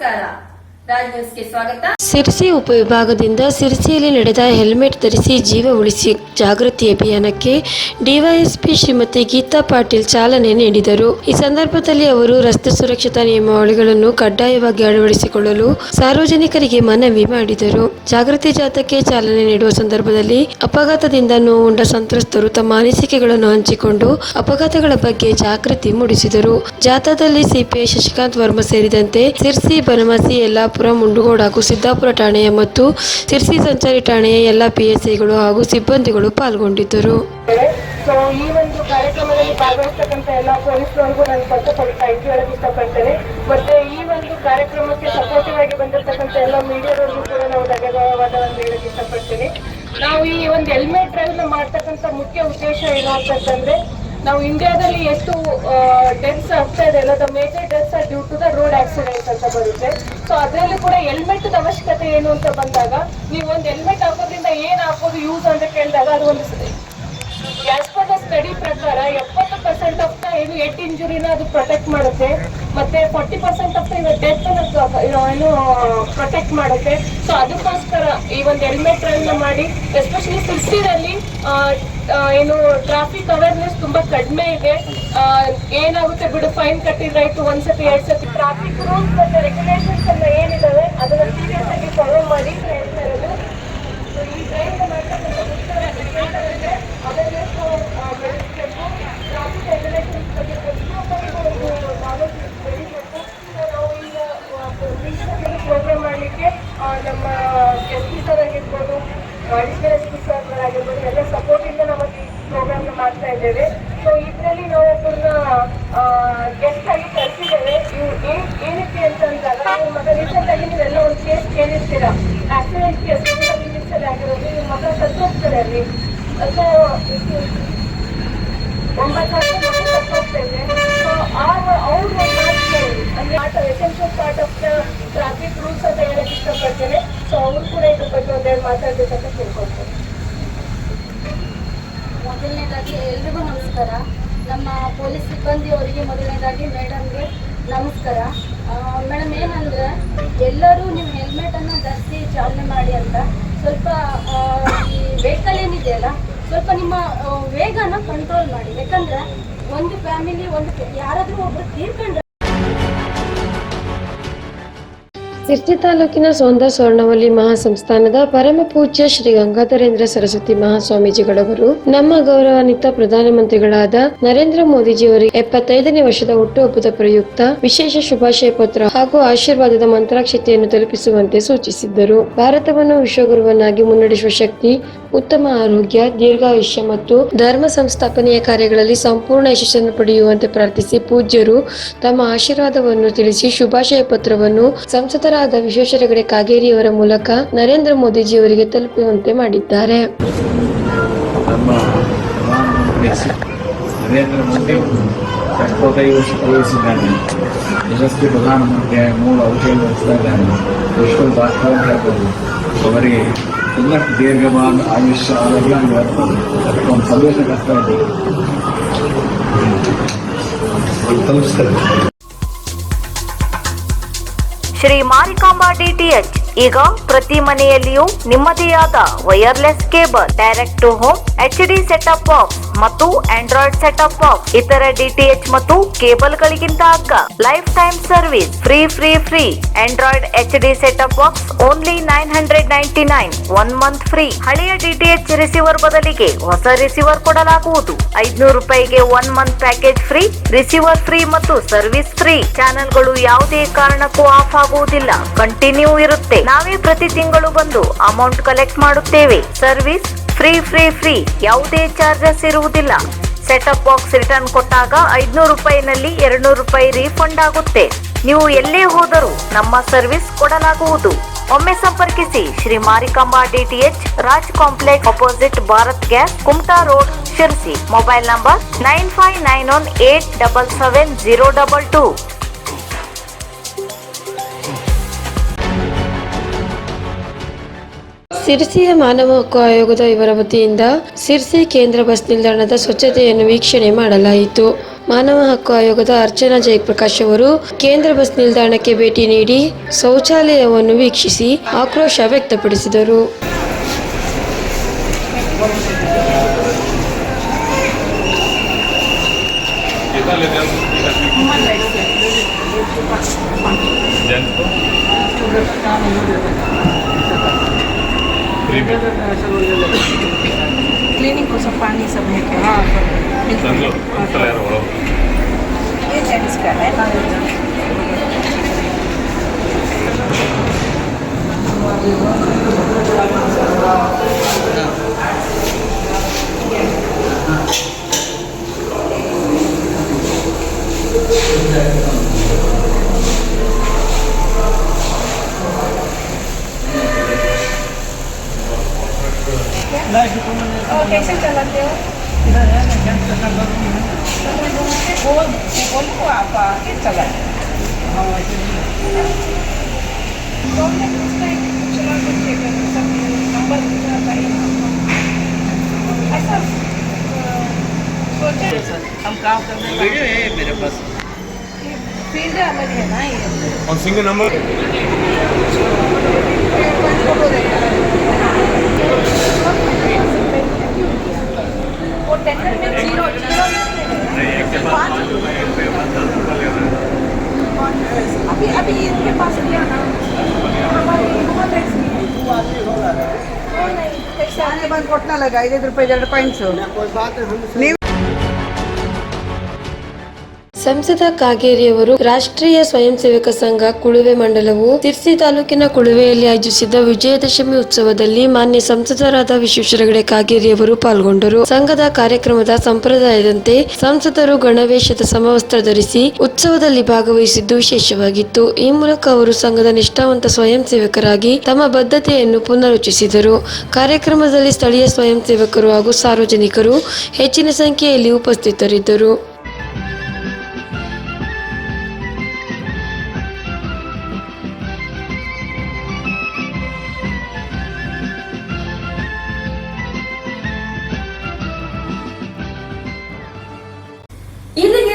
对了。ಸ್ವಾಗತ. ಸಿರ್ಸಿ ಉಪವಿಭಾಗದಿಂದ ಸಿರ್ಸಿಯಲ್ಲಿ ನಡೆದ ಹೆಲ್ಮೆಟ್ ಧರಿಸಿ ಜೀವ ಉಳಿಸಿ ಜಾಗೃತಿ ಅಭಿಯಾನಕ್ಕೆ ಡಿವೈಎಸ್ಪಿ ಶ್ರೀಮತಿ ಗೀತಾ ಪಾಟೀಲ್ ಚಾಲನೆ ನೀಡಿದರು. ಈ ಸಂದರ್ಭದಲ್ಲಿ ಅವರು ರಸ್ತೆ ಸುರಕ್ಷತಾ ನಿಯಮಾವಳಿಗಳನ್ನು ಕಡ್ಡಾಯವಾಗಿ ಅಳವಡಿಸಿಕೊಳ್ಳಲು ಸಾರ್ವಜನಿಕರಿಗೆ ಮನವಿ ಮಾಡಿದರು. ಜಾಗೃತಿ ಜಾಥಾಕ್ಕೆ ಚಾಲನೆ ನೀಡುವ ಸಂದರ್ಭದಲ್ಲಿ ಅಪಘಾತದಿಂದ ನೋವುಂಡ ಸಂತ್ರಸ್ತರು ತಮ್ಮ ಅನಿಸಿಕೆಗಳನ್ನು ಹಂಚಿಕೊಂಡು ಅಪಘಾತಗಳ ಬಗ್ಗೆ ಜಾಗೃತಿ ಮೂಡಿಸಿದರು. ಜಾಥಾದಲ್ಲಿ ಸಿಪಿಐ ಶಶಿಕಾಂತ್ ವರ್ಮ ಸೇರಿದಂತೆ ಸಿರ್ಸಿ ಬನಮಸಿ ಯಲ್ಲಾಪುರ ಮುಂಡಗೋಡ ಹಾಗೂ ಸಿದ್ದಾಪುರ ಠಾಣೆಯ ಮತ್ತು ಸಿರ್ಸಿ ಸಂಚಾರಿ ಠಾಣೆಯ ಎಲ್ಲ ಪಿಎಸ್ಐಗಳು ಹಾಗೂ ಸಿಬ್ಬಂದಿಗಳು ಪಾಲ್ಗೊಂಡಿದ್ದರು. ನಾವು ಈ ಒಂದು ಹೆಲ್ಮೆಟ್ ಡ್ರೈವ್ ಮಾಡ್ತಕ್ಕಂಥ ಮುಖ್ಯ ಉದ್ದೇಶ ಏನು ಅಂತಂದ್ರೆ ನಾವು ಇಂಡಿಯಾದಲ್ಲಿ ಎಷ್ಟು ಡೆತ್ಸ್ ಆಗ್ತಾ ಇದೆ ಅಲ್ಲ the major deaths are due to the road accident ಅಂತ ಬರುತ್ತೆ. ಸೊ ಅದರಲ್ಲಿ ಕೂಡ ಹೆಲ್ಮೆಟ್ ಅವಶ್ಯಕತೆ ಏನು ಅಂತ ಬಂದಾಗ, ನೀವು ಒಂದು ಹೆಲ್ಮೆಟ್ ಹಾಕೋದ್ರಿಂದ ಏನು ಹಾಕೋದು ಯೂಸ್ ಅಂತ ಕೇಳಿದಾಗ ಅದು ಒಂದು ಆಸ್ ಪರ್ ದ ಸ್ಟಡಿ ಪ್ರಕಾರ ಎಪ್ಪತ್ತು ಪರ್ಸೆಂಟ್ ಆಫ್ ದ ಏನು ಹೆಡ್ ಇಂಜುರಿನ ಅದು ಪ್ರೊಟೆಕ್ಟ್ ಮಾಡುತ್ತೆ. ಮತ್ತೆ forty percent of the death ಏನು ಪ್ರೊಟೆಕ್ಟ್ ಮಾಡುತ್ತೆ. ಸೊ ಅದಕ್ಕೋಸ್ಕರ ಈ ಒಂದು ಹೆಲ್ಮೆಟ್ನ ಮಾಡಿ ಎಸ್ಪೆಷಲಿ ಸಿಕ್ಸ್ಟಿನಲ್ಲಿ ಏನು ಟ್ರಾಫಿಕ್ ಅವೇರ್ನೆಸ್ ತುಂಬಾ ಕಡಿಮೆ ಇದೆ. ಏನಾಗುತ್ತೆ ಬಿಡು ಫೈನ್ ಕಟ್ಟಿದ್ರಾಯ್ತು ಒಂದ್ಸತಿ ಎರಡ್ ಸತಿ ಟ್ರಾಫಿಕ್ ರೂಲ್ಸ್ ಮತ್ತೆ ರೆಗ್ಯುಲೇಷನ್ಸ್ ಎಲ್ಲ ಏನಿದಾವೆ, ಅದನ್ನ ಸೀರಿಯಸ್ ಆಗಿ ಫಾಲೋ ಮಾಡಿ ಹೇಳ್ತಾ ಇರೋದು ಈ ಡ್ರೈವ್ ಮಾಡ್ತಕ್ಕಂಥ ಉದ್ದೇಶ ಅವೇರ್ನೆಸ್ ಬೆಳೆಸಬೇಕು ಟ್ರಾಫಿಕ್ ರೆಗ್ಯುಲೇಷನ್ಸ್ ಬಗ್ಗೆ ಪ್ರತಿಯೊಬ್ಬರಿಗೂ ಒಂದು ನಾಲೆಜ್ ಬೆಳಿಬೇಕು So, ನಾವು ಈಗ ಪ್ರೋಗ್ರಾಮ್ ಮಾಡಲಿಕ್ಕೆ ನಮ್ಮ ಎಸ್ ಪಿ ಸರ್ ಆಗಿರ್ಬೋದು ಅಡಿಷನಲ್ ಎಸ್ ಪಿ ಸರ್ ಆಗಿರ್ಬೋದು ಎಲ್ಲ ಸಪೋರ್ಟ್ ಇಂದ ನಾವು ಈ ಪ್ರೋಗ್ರಾಮ್ ಮಾಡ್ತಾ ಇದ್ದೇವೆ. ಸೊ ಇದರಲ್ಲಿ ನಾವು ಒಬ್ಬರನ್ನ ಗೆಸ್ಟ್ ಆಗಿ ಏನ್ ಏನಕ್ಕೆ ಅಂತ ಅಂದಾಗ ನಿಮ್ಮ ಮಗ ರೀಸೆಂಟ್ ಆಗಿ ನೀವೆಲ್ಲ ಒಂದು ಕೇಸ್ ಕೇಳಿರ್ತೀರಾ? ಆಕ್ಸಿಡೆಂಟ್ ಕೇಸ್ ಮಿನಿಸ್ಟರ್ ಆಗಿರೋದು, ನಿಮ್ಮ ಮಗ ಸತ್ತೋಗ್ತಾರೆ ಅಲ್ಲಿ. ಸೊ ಒಂಬತ್ತು ವರ್ಷ ಮಗು ಸತ್ತು ಹೋಗ್ತಾ ಇದೆ ಸೊ ಅವ್ರು ಅಂದ್ರೆ part essential part of the traffic rules ಅಂತ ಹೇಳಕ್ ಇಷ್ಟಪಡ್ತೇನೆ. ಸೊ ಅವ್ರು ಕೂಡ ಇದ್ರ ಬಗ್ಗೆ ಒಂದೆರಡು ಮಾತಾಡ್ಬೇಕಂತ ಕೇಳ್ಕೊಳ್ತೇನೆ ಮೊದಲನೇದಾಗಿ ಎಲ್ರಿಗೂ ನಮಸ್ಕಾರ. ನಮ್ಮ ಪೊಲೀಸ್ ಸಿಬ್ಬಂದಿಯವರಿಗೆ ಮೊದಲನೇದಾಗಿ ಮೇಡಮ್ಗೆ ನಮಸ್ಕಾರ. ಮೇಡಮ್ ಏನಂದ್ರೆ, ಎಲ್ಲರೂ ನೀವು ಹೆಲ್ಮೆಟನ್ನು ಧರಿಸಿ ಚಾಲನೆ ಮಾಡಿ ಅಂತ. ಸ್ವಲ್ಪ ಈ ವೆಹಿಕಲ್ ಏನಿದೆಯಲ್ಲ ಸ್ವಲ್ಪ ನಿಮ್ಮ ವೇಗನ ಕಂಟ್ರೋಲ್ ಮಾಡಿ. ಯಾಕಂದ್ರೆ, ಒಂದು ಫ್ಯಾಮಿಲಿ ಒಂದು ಯಾರಾದರೂ ಒಬ್ರು ತೀರ್ಕೊಂಡ್ರೆ ಸಿರ್ಸಿ ತಾಲೂಕಿನ ಸೋಂದ ಸ್ವರ್ಣವಲ್ಲಿ ಮಹಾಸಂಸ್ಥಾನದ ಪರಮ ಪೂಜ್ಯ ಶ್ರೀ ಗಂಗಾಧರೇಂದ್ರ ಸರಸ್ವತಿ ಮಹಾಸ್ವಾಮೀಜಿಗಳವರು, ನಮ್ಮ ಗೌರವಾನ್ವಿತ ಪ್ರಧಾನಮಂತ್ರಿಗಳಾದ ನರೇಂದ್ರ ಮೋದಿಜಿಯವರಿಗೆ ಎಪ್ಪತ್ತೈದನೇ ವರ್ಷದ ಹುಟ್ಟುಹಬ್ಬದ ಪ್ರಯುಕ್ತ ವಿಶೇಷ ಶುಭಾಶಯ ಪತ್ರ ಹಾಗೂ ಆಶೀರ್ವಾದದ ಮಂತ್ರಾಕ್ಷತೆಯನ್ನು ತಲುಪಿಸುವಂತೆ ಸೂಚಿಸಿದ್ದರು. ಭಾರತವನ್ನು ವಿಶ್ವಗುರುವನ್ನಾಗಿ ಮುನ್ನಡೆಸುವ ಶಕ್ತಿ ಉತ್ತಮ ಆರೋಗ್ಯ, ದೀರ್ಘಾಯುಷ್ಯ ಮತ್ತು ಧರ್ಮ ಸಂಸ್ಥಾಪನೆಯ ಕಾರ್ಯಗಳಲ್ಲಿ ಸಂಪೂರ್ಣ ಯಶಸ್ಸನ್ನು ಪಡೆಯುವಂತೆ ಪ್ರಾರ್ಥಿಸಿ ಪೂಜ್ಯರು ತಮ್ಮ ಆಶೀರ್ವಾದವನ್ನು ತಿಳಿಸಿ ಶುಭಾಶಯ ಪತ್ರವನ್ನು ಸಂಸದರಾದ ವಿಶ್ವೇಶ್ವರಗಡೆ ಕಾಗೇರಿಯವರ ಮೂಲಕ ನರೇಂದ್ರ ಮೋದಿಜಿಯವರಿಗೆ ತಲುಪುವಂತೆ ಮಾಡಿದ್ದಾರೆ. ನರೇಂದ್ರ ಮೋದಿ ಯಶಸ್ವಿ ಮೂಲ ಔಷಧ ಭಾಷಣ ಅವರಿಗೆ ಇನ್ನಷ್ಟು ದೀರ್ಘವಾದ ಆಯುಷ್ಯ ಆರೋಗ್ಯ ಅದಕ್ಕೆ ಒಂದು ಸಂದೇಶ ಕಷ್ಟ ಇದೆ ಶ್ರೀ ಮಾರಿಕಾಂಬಾ ಡಿಟಿಎಚ್ ಈಗ ಪ್ರತಿ ಮನೆಯಲ್ಲಿಯೂ ನಿಮ್ಮದೇ ಆದ wireless cable direct to home H D setup box ಮತ್ತು ಆಂಡ್ರಾಯ್ಡ್ ಸೆಟಪ್ ಬಾಕ್ಸ್ ಇತರ ಡಿಟಿಎಚ್ ಮತ್ತು ಕೇಬಲ್ ಗಳಿಗಿಂತ ಅಗ್ಗ. Lifetime service free free free android H D setup box only nine hundred ninety nine one month free ಹಳೆಯ DTH receiver ಬದಲಿಗೆ ಹೊಸ receiver ಕೊಡಲಾಗುವುದು. ಐದ್ನೂರು ರೂಪಾಯಿಗೆ one month package free receiver free ಮತ್ತು ಸರ್ವಿಸ್ ಫ್ರೀ ಚಾನೆಲ್ಗಳು ಯಾವುದೇ ಕಾರಣಕ್ಕೂ ಆಫ್ ಆಗುವುದಿಲ್ಲ. ಕಂಟಿನ್ಯೂ ಇರುತ್ತೆ. ನಾವೇ ಪ್ರತಿ ತಿಂಗಳು ಬಂದು ಅಮೌಂಟ್ ಕಲೆಕ್ಟ್ ಮಾಡುತ್ತೇವೆ. Service free free free. ಯಾವುದೇ ಚಾರ್ಜಸ್ ಇರುವುದಿಲ್ಲ. ಸೆಟಪ್ ಬಾಕ್ಸ್ ರಿಟರ್ನ್ ಕೊಟ್ಟಾಗ ಐದ್ನೂರು ರೂಪಾಯಿನಲ್ಲಿ ಎರಡ್ನೂರು ರೂಪಾಯಿ ರೀಫಂಡ್ ಆಗುತ್ತೆ. ನೀವು ಎಲ್ಲೇ ಹೋದರೂ ನಮ್ಮ ಸರ್ವಿಸ್ ಕೊಡಲಾಗುವುದು. ಒಮ್ಮೆ ಸಂಪರ್ಕಿಸಿ Shri Marikamba DTH Raj complex opposite Bharat gas, Kumta road, Sirsi. Mobile number nine five nine one eight double seven zero double two. ಸಿರ್ಸಿಯ ಮಾನವ ಹಕ್ಕು ಆಯೋಗದ ಇವರ ವತಿಯಿಂದ ಸಿರ್ಸಿ ಕೇಂದ್ರ ಬಸ್ ನಿಲ್ದಾಣದ ಸ್ವಚ್ಛತೆಯನ್ನು ವೀಕ್ಷಣೆ ಮಾಡಲಾಯಿತು. ಮಾನವ ಹಕ್ಕು ಆಯೋಗದ ಅರ್ಚನಾ ಜಯಪ್ರಕಾಶ್ ಅವರು ಕೇಂದ್ರ ಬಸ್ ನಿಲ್ದಾಣಕ್ಕೆ ಭೇಟಿ ನೀಡಿ ಶೌಚಾಲಯವನ್ನು ವೀಕ್ಷಿಸಿ ಆಕ್ರೋಶ ವ್ಯಕ್ತಪಡಿಸಿದರು. फ्री में ಕ್ಲೀನಿಂಗ್ ಸ್ವಲ್ಪ ಪಾನಿ सब है क्या हाँ ತಂದು ಅಂತಾರೆ ಯಾರು ಒಳಗೆ ये जेंट्स का है Thank you. कैसे चलाते हो बोल बोलो आप आके चलाए नंबर ऐसा सोचे हम काम करने वीडियो है मेरे पास फील्ड अलग है ना ये और सिंगल नंबर वो टेंडर में ज़ीरो ज़ीरो अभी अभी इनके पास लिया ना। लगाई रुपये डेढ़ पाँच सौ कोई बात हम ಸಂಸದ ಕಾಗೇರಿಯವರು ರಾಷ್ಟ್ರೀಯ ಸ್ವಯಂ ಸೇವಕ ಸಂಘ ಕುಳುವೆ ಮಂಡಲವು ತಿರ್ಸಿ ತಾಲೂಕಿನ ಕುಳುವೆಯಲ್ಲಿ ಆಯೋಜಿಸಿದ್ದ ವಿಜಯದಶಮಿ ಉತ್ಸವದಲ್ಲಿ ಮಾನ್ಯ ಸಂಸದರಾದ ವಿಶ್ವೇಶ್ವರಗಡೆ ಕಾಗೇರಿಯವರು ಪಾಲ್ಗೊಂಡರು. ಸಂಘದ ಕಾರ್ಯಕ್ರಮದ ಸಂಪ್ರದಾಯದಂತೆ ಸಂಸದರು ಗಣವೇಶದ ಸಮವಸ್ತ್ರ ಧರಿಸಿ ಉತ್ಸವದಲ್ಲಿ ಭಾಗವಹಿಸಿದ್ದು ವಿಶೇಷವಾಗಿತ್ತು. ಈ ಮೂಲಕ ಅವರು ಸಂಘದ ನಿಷ್ಠಾವಂತ ಸ್ವಯಂ ಸೇವಕರಾಗಿ ತಮ್ಮ ಬದ್ಧತೆಯನ್ನು ಪುನರುಚ್ಚರಿಸಿದರು ಕಾರ್ಯಕ್ರಮದಲ್ಲಿ ಸ್ಥಳೀಯ ಸ್ವಯಂ ಸೇವಕರು ಹಾಗೂ ಸಾರ್ವಜನಿಕರು ಹೆಚ್ಚಿನ ಸಂಖ್ಯೆಯಲ್ಲಿ ಉಪಸ್ಥಿತರಿದ್ದರು.